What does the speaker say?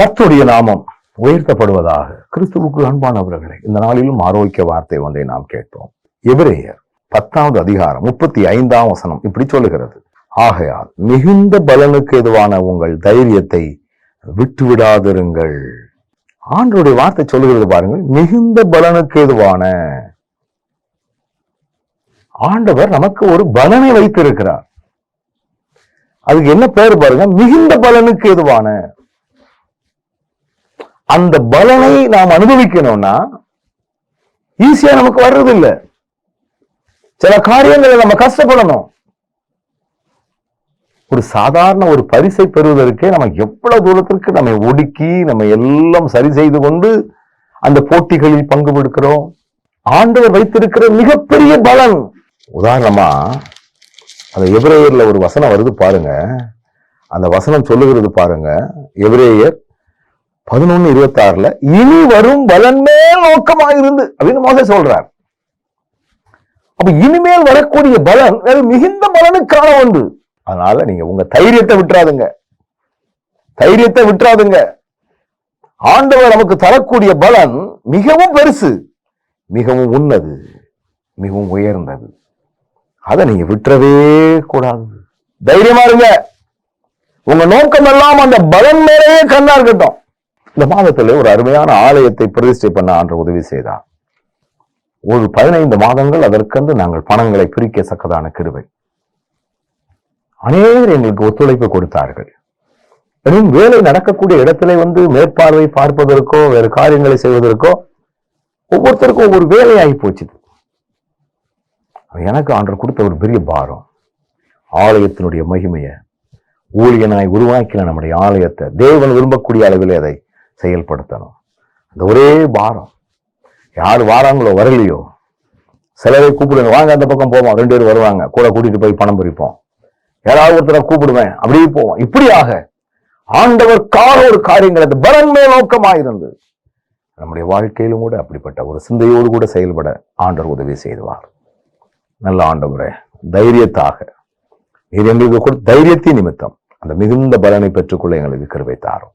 கற்றுடைய நாமம் உயர்த்தப்படுவதாக கிறிஸ்துவுக்கு அன்பானவர்களே இந்த நாளிலும் ஆரோக்கிய வார்த்தை ஒன்றை நாம் கேட்போம். எபிரேயர் பத்தாவது அதிகாரம் முப்பத்தி ஐந்தாம் வசனம் இப்படி சொல்லுகிறது. ஆகையால் மிகுந்த பலனுக்கு எதுவான உங்கள் தைரியத்தை விட்டு விடாதிருங்கள் ஆண்டருடைய வார்த்தை சொல்லுகிறது பாருங்கள் மிகுந்த பலனுக்கு எதுவான ஆண்டவர் நமக்கு ஒரு பலனை வைத்திருக்கிறார். அதுக்கு என்ன பேர் பாருங்க மிகுந்த பலனுக்கு எதுவான அந்த பலனை நாம் அனுபவிக்கணும்னா ஈஸியா நமக்கு வர்றது இல்லை சில காரியங்களை நம்ம கஷ்டப்படணும். ஒரு சாதாரண ஒரு பரிசை பெறுவதற்கே நம்ம எவ்வளவு தூரத்திற்கு நம்மை ஒடுக்கி நம்ம எல்லாம் சரி செய்து கொண்டு அந்த போட்டிகளில் பங்கு கொடுக்கிறோம் ஆண்டவர் வைத்திருக்கிற மிகப்பெரிய பலன். உதாரணமா அந்த எபிரேயர்ல ஒரு வசனம் வருது பாருங்க. அந்த வசனம் சொல்லுகிறது பாருங்க. எபிரேயர் பதினொன்னு இருபத்தி ஆறுல இனி வரும் பலன் மேல் நோக்கமாயிருந்து அப்படின்னு மோச சொல்றார். அப்ப இனிமேல் வரக்கூடிய பலன் வேற மிகுந்த பலனுக்கான ஒன்று. அதனால நீங்க உங்க தைரியத்தை விட்டுறாதுங்க. தைரியத்தை விட்டுறாதுங்க. ஆண்டவர் நமக்கு தரக்கூடிய பலன் மிகவும் பெருசு மிகவும் உன்னது மிகவும் உயர்ந்தது. அதை நீங்க விட்டுறவே கூடாது. தைரியமா இருங்க. உங்க நோக்கம் எல்லாம் அந்த பலன் மேலேயே கண்ணா இருக்கட்டும். இந்த மாதத்துல ஒரு அருமையான ஆலயத்தை பிரதிஷ்டை பண்ண ஆண்டு உதவி செய்தார். ஒரு பதினைந்து மாதங்கள் அதற்கென்று நாங்கள் பணங்களை பிரிக்க சக்கதான கிருவை அநேகர் எங்களுக்கு ஒத்துழைப்பு கொடுத்தார்கள். எனும் வேலை நடக்கக்கூடிய இடத்துல வந்து மேற்பார்வை பார்ப்பதற்கோ வேறு காரியங்களை செய்வதற்கோ ஒவ்வொருத்தருக்கும் ஒவ்வொரு வேலையாகி போச்சு எனக்கு ஆண்டர் கொடுத்த ஒரு பெரிய பாரம். ஆலயத்தினுடைய மகிமையை ஊழியனாய் உருவாக்கின நம்முடைய ஆலயத்தை. தேவன் விரும்பக்கூடிய அளவில் அதை செயல்படுத்தணும். அந்த ஒரே பாரம். யார் வாராங்களோ வரலையோ சிலரை கூப்பிடுங்க வாங்க அந்த பக்கம் போவோம் ரெண்டு பேரும் வருவாங்க கூட கூட்டிட்டு போய் பணம் பிரிப்போம் யாராவது ஒருத்தரை கூப்பிடுவேன் அப்படியே போவோம். இப்படியாக ஆண்டவர்க்காக ஒரு காரியங்கள் அது பலன் மேல் நோக்கமாயிருந்து நம்முடைய வாழ்க்கையிலும் கூட அப்படிப்பட்ட ஒரு சிந்தையோடு கூட செயல்பட ஆண்டவர் உதவி செய்துவார் நல்ல ஆண்டவரே தைரியத்தாக. நீர் எங்களுக்கு தைரியத்தின் நிமித்தம் அந்த மிகுந்த பலனை பெற்றுக்கொள்ள எங்களுக்கு கிருபை தாரும்.